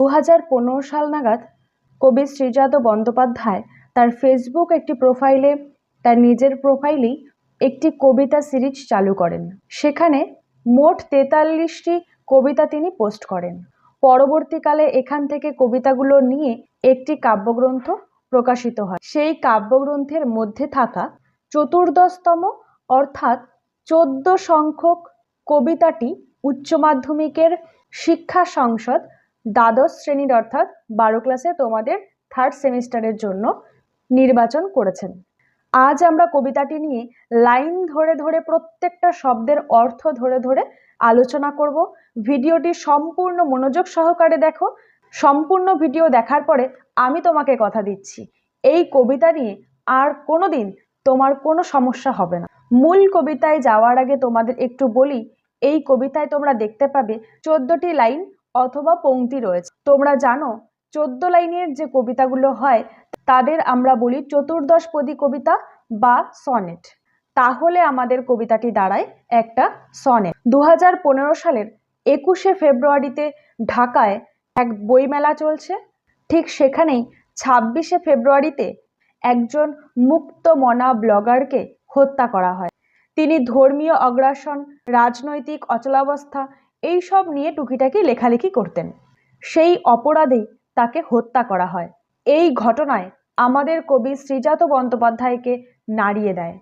দু সাল নাগাদ কবি শ্রীজাত বন্দ্যোপাধ্যায় তার ফেসবুক একটি প্রোফাইলে তার নিজের প্রোফাইলেই একটি কবিতা সিরিজ চালু করেন। সেখানে মোট তেতাল্লিশটি কবিতা তিনি পোস্ট করেন। পরবর্তীকালে এখান থেকে কবিতাগুলো নিয়ে একটি কাব্যগ্রন্থ প্রকাশিত হয়। সেই কাব্যগ্রন্থের মধ্যে থাকা চতুর্দশতম অর্থাৎ চোদ্দ সংখ্যক কবিতাটি উচ্চ মাধ্যমিকের শিক্ষা সংসদ দ্বাদশ শ্রেণির অর্থাৎ বারো ক্লাসে তোমাদের থার্ড সেমিস্টারের জন্য নির্বাচন করেছেন। আজ আমরা কবিতাটি নিয়ে লাইন ধরে ধরে প্রত্যেকটা শব্দের অর্থ ধরে ধরে আলোচনা করব। ভিডিওটি সম্পূর্ণ মনোযোগ সহকারে দেখো। সম্পূর্ণ ভিডিও দেখার পরে আমি তোমাকে কথা দিচ্ছি। এই কবিতা নিয়ে আর কোনো দিন তোমার কোনো সমস্যা হবে না। মূল কবিতায় যাওয়ার আগে তোমাদের একটু বলি, এই কবিতায় তোমরা দেখতে পাবে চোদ্দটি লাইন অথবা পংক্তি রয়েছে। তোমরা জানো, চোদ্দ লাইনের যে কবিতাগুলো হয়, তাদের আমরা বলি চতুর্দশপদী কবিতা বা সনেট। তাহলে আমাদের কবিতাটি দাঁড়ায় একটা সনেট। দু হাজার পনেরো সালের একুশে ফেব্রুয়ারিতে ঢাকায় এক বইমেলা চলছে। ঠিক সেখানেই ছাব্বিশে ফেব্রুয়ারিতে একজন মুক্ত মনা ব্লগারকে হত্যা করা হয়। তিনি ধর্মীয় অগ্রাসন, রাজনৈতিক অচলাবস্থা এইসব নিয়ে টুকিটাকি লেখালেখি করতেন। সেই অপরাধেই তাকে হত্যা করা হয়। এই ঘটনায় আমাদের কবি শ্রীজাত বন্দ্যোপাধ্যায়কে নাড়িয়ে দেয়।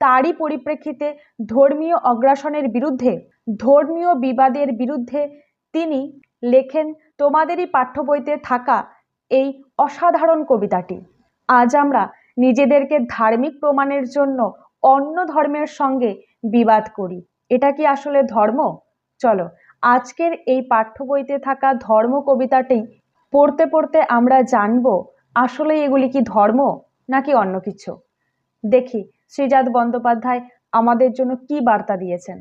তারই পরিপ্রেক্ষিতে ধর্মীয় অগ্রাসনের বিরুদ্ধে, ধর্মীয় বিবাদের বিরুদ্ধে তিনি লেখেন তোমাদেরই পাঠ্য বইতে থাকা এই অসাধারণ কবিতাটি। আজ আমরা নিজেদেরকে ধার্মিক প্রমাণের জন্য অন্য ধর্মের সঙ্গে বিবাদ করি। এটা কি আসলে ধর্ম? চলো আজকের এই পাঠ্য বইতে থাকা ধর্ম কবিতাটি পড়তে পড়তে আমরা জানব আসলে এগুলি কি ধর্ম নাকি অন্য কিছু? দেখি শ্রীজাত বন্দ্যোপাধ্যায় আমাদের জন্য কি বার্তা দিয়েছেন।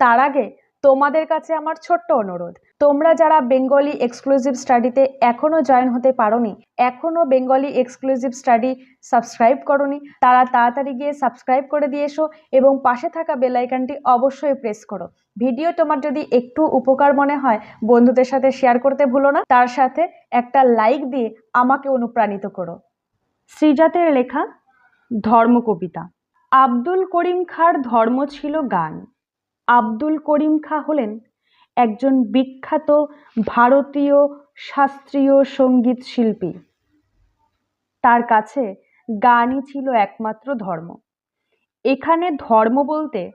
তার আগে তোমাদের কাছে আমার ছোট্ট অনুরোধ তোমরা যারা বেঙ্গলি এক্সক্লুসিভ স্টাডিতে এখনও জয়েন হতে পারোনি এখনও বেঙ্গলি এক্সক্লুসিভ স্টাডি সাবস্ক্রাইব করনি, তারা তাড়াতাড়ি গিয়ে সাবস্ক্রাইব করে দিয়ে এসো এবং পাশে থাকা বেলাইকানটি অবশ্যই প্রেস করো। ভিডিও তোমার যদি একটু উপকার মনে হয়, বন্ধুদের সাথে শেয়ার করতে ভুলো না, তার সাথে একটা লাইক দিয়ে আমাকে অনুপ্রাণিত করো। শ্রীজাতের লেখা, ধর্ম কবিতা। আব্দুল করিম খাঁর ধর্ম ছিল গান। আব্দুল করিম খাঁ হলেন একজন বিখ্যাত ভারতীয় শাস্ত্রীয় সংগীত শিল্পী। তার কাছে গানই ছিল একমাত্র ধর্ম। এখানে ধর্ম বলতে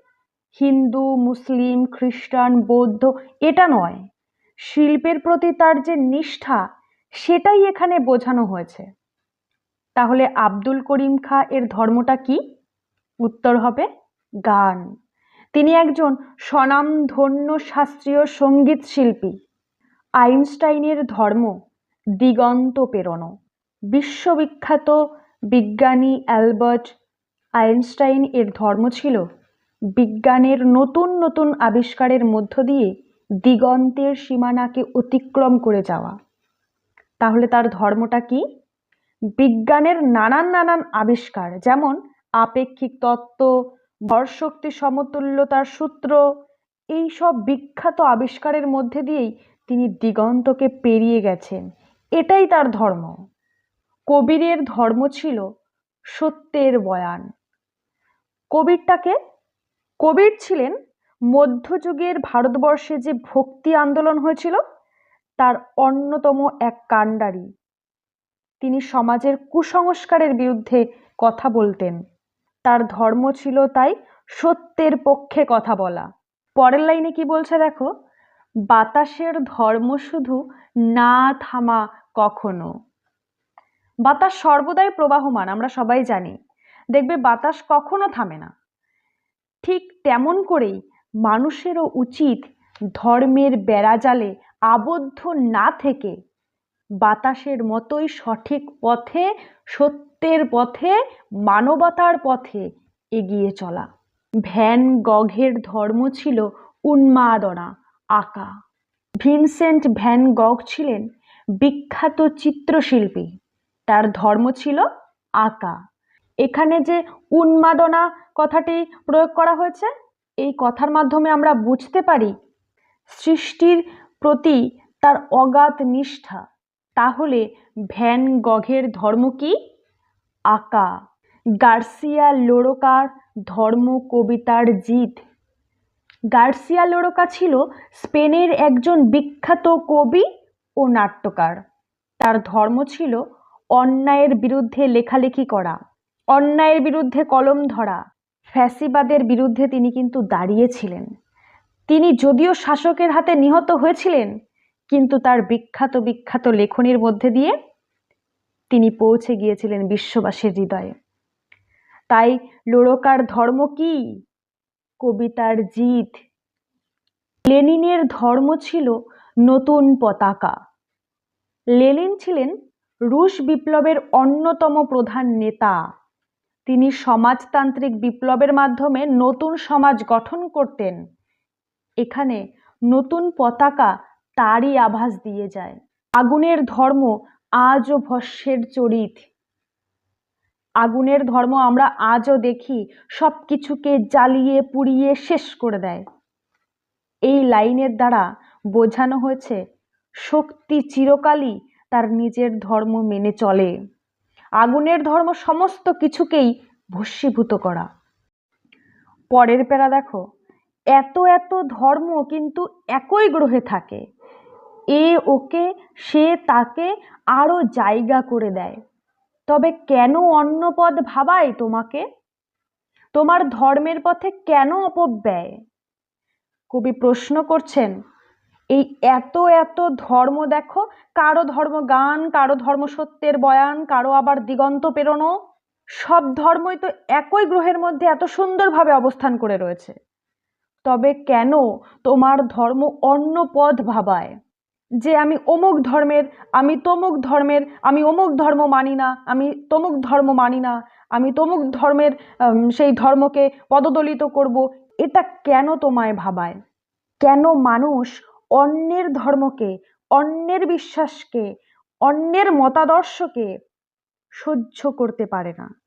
হিন্দু, মুসলিম, খ্রিস্টান, বৌদ্ধ এটা নয়। শিল্পের প্রতি তার যে নিষ্ঠা, সেটাই এখানে বোঝানো হয়েছে। তাহলে আব্দুল করিম খাঁ এর ধর্মটা কি? উত্তর হবে গান। তিনি একজন স্বনামধন্য শাস্ত্রীয় সংগীত শিল্পী। আইনস্টাইনের ধর্ম দিগন্ত প্রেরণ বিশ্ববিখ্যাত বিজ্ঞানী অ্যালবার্ট আইনস্টাইন এর ধর্ম ছিল বিজ্ঞানের নতুন নতুন আবিষ্কারের মধ্য দিয়ে দিগন্তের সীমানাকে অতিক্রম করে যাওয়া। তাহলে তার ধর্মটা কি? বিজ্ঞানের নানান নানান আবিষ্কার যেমন আপেক্ষিক তত্ত্ব ভরশক্তি সমতুল্যতার সূত্র। এই সব বিখ্যাত আবিষ্কারের মধ্যে দিয়েই তিনি দিগন্তকে পেরিয়ে গেছেন। এটাই তার ধর্ম। কবিরের ধর্ম ছিল সত্যের বয়ান। কবিরটাকে, কবির ছিলেন মধ্যযুগের ভারতবর্ষে যে ভক্তি আন্দোলন হয়েছিল, তার অন্যতম এক কাণ্ডারি। তিনি সমাজের কুসংস্কারের বিরুদ্ধে কথা বলতেন। তার ধর্ম ছিল তাই সত্যের পক্ষে কথা বলা। পরের লাইনে কি বলছে দেখো? বাতাসের ধর্ম শুধু না থামা কখনো। বাতাস সর্বদাই প্রবাহমান, আমরা সবাই জানি। দেখবে বাতাস কখনো থামে না। ঠিক তেমন করেই মানুষেরও উচিত ধর্মের বেড়াজালে আবদ্ধ না থেকে বাতাসের মতোই সঠিক পথে সত্যের পথে, মানবতার পথে এগিয়ে চলা। ভ্যান গঘের ধর্ম ছিল উন্মাদনা, আঁকা। ভিনসেন্ট ভ্যান গগ ছিলেন বিখ্যাত চিত্রশিল্পী। তার ধর্ম ছিল আঁকা। এখানে যে উন্মাদনা কথাটি প্রয়োগ করা হয়েছে, এই কথার মাধ্যমে আমরা বুঝতে পারি সৃষ্টির প্রতি তার অগাধ নিষ্ঠা। তাহলে ভ্যান গঘের ধর্ম কি? আঁকা। গার্সিয়া লোরোকার ধর্ম কবিতার জিত। গার্সিয়া লোরোকা ছিল স্পেনের একজন বিখ্যাত কবি ও নাট্যকার। তার ধর্ম ছিল অন্যায়ের বিরুদ্ধে লেখালেখি করা, অন্যায়ের বিরুদ্ধে কলম ধরা। ফ্যাসিবাদের বিরুদ্ধে তিনি কিন্তু দাঁড়িয়েছিলেন। তিনি যদিও শাসকের হাতে নিহত হয়েছিলেন, কিন্তু তার বিখ্যাত বিখ্যাত লেখনীর মধ্যে দিয়ে তিনি পৌঁছে গিয়েছিলেন বিশ্ববাসীর হৃদয়ে। তাই লোরকার ধর্ম কি? কবিতার জিত লেনিনের ধর্ম ছিল নতুন পতাকা। লেনিন ছিলেন রুশ বিপ্লবের অন্যতম প্রধান নেতা। তিনি সমাজতান্ত্রিক বিপ্লবের মাধ্যমে নতুন সমাজ গঠন করতেন। এখানে নতুন পতাকা তারই আভাস দিয়ে যায়। আগুনের ধর্ম আজও ভস্যের চরিত। আগুনের ধর্ম আমরা আজও দেখি সব কিছুকে জ্বালিয়ে পুড়িয়ে শেষ করে দেয়। এই লাইনের দ্বারা বোঝানো হয়েছে, শক্তি চিরকালই তার নিজের ধর্ম মেনে চলে। আগুনের ধর্ম সমস্ত কিছুকেই ভস্মীভূত করা। পরের প্যারা দেখো, এত এত ধর্ম কিন্তু একই গ্রহে থাকে। এ ওকে, সে তাকে আরও জায়গা করে দেয়। তবে কেন অন্য পদ ভাবায় তোমাকে? তোমার ধর্মের পথে কেন অপব্যয় কবি প্রশ্ন করছেন, এই এত এত ধর্ম দেখো, কারও ধর্ম গান, কারও ধর্ম সত্যের বয়ান, কারও আবার দিগন্ত পেরোনো সব ধর্মই তো একই গ্রহের মধ্যে এত সুন্দরভাবে অবস্থান করে রয়েছে। তবে কেন তোমার ধর্ম অন্য পথ ভাবায়? যে আমি অমুক ধর্মের, আমি তমুক ধর্মের, আমি অমুক ধর্ম মানি না, আমি তমুক ধর্ম মানি না, আমি তমুক ধর্মের সেই ধর্মকে পদদলিত করব, এটা কেন তোমায় ভাবায়? কেন মানুষ অন্যের ধর্মকে, অন্যের বিশ্বাসকে, অন্যের মতাদর্শকে সহ্য করতে পারে না?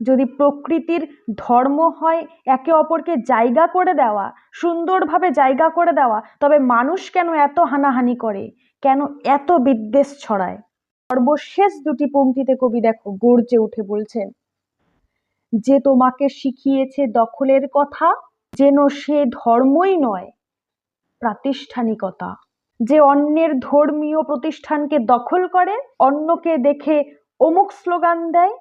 যদি প্রকৃতির ধর্ম হয় একে অপরকে জায়গা করে দেওয়া, সুন্দরভাবে জায়গা করে দেওয়া, তবে মানুষ কেন এত হানাহানি করে? কেন এত বিদ্বেষ ছড়ায়? সর্বশেষ দুটি পংক্তিতে কবি দেখো গর্জে উঠে বলছেন, যে তোমাকে শিখিয়েছে দখলের কথা, যেন সে ধর্মই নয়, প্রাতিষ্ঠানিকতা। যে অন্যের ধর্মীয় প্রতিষ্ঠানকে দখল করে, অন্যকে দেখে অমুক স্লোগান দেয়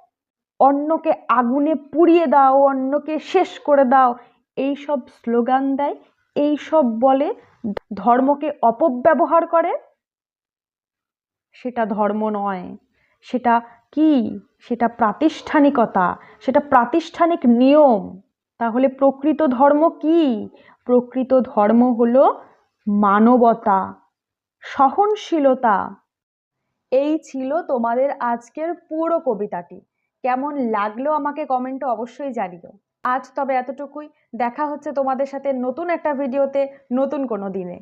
অন্যকে আগুনে পুড়িয়ে দাও, অন্যকে শেষ করে দাও। এই সব স্লোগান দেয় এই সব বলে ধর্মকে অপব্যবহার করে। সেটা ধর্ম নয়, সেটা কি? সেটা প্রাতিষ্ঠানিকতা, সেটা প্রাতিষ্ঠানিক নিয়ম। তাহলে প্রকৃত ধর্ম কি? প্রকৃত ধর্ম হল মানবতা, সহনশীলতা। এই ছিল তোমাদের আজকের পুরো কবিতাটি। কেমন লাগল আমাকে কমেন্টে অবশ্যই জানিও। আজ তবে এতটুকুই। দেখা হচ্ছে তোমাদের সাথে নতুন একটা ভিডিওতে নতুন কোনো দিনে।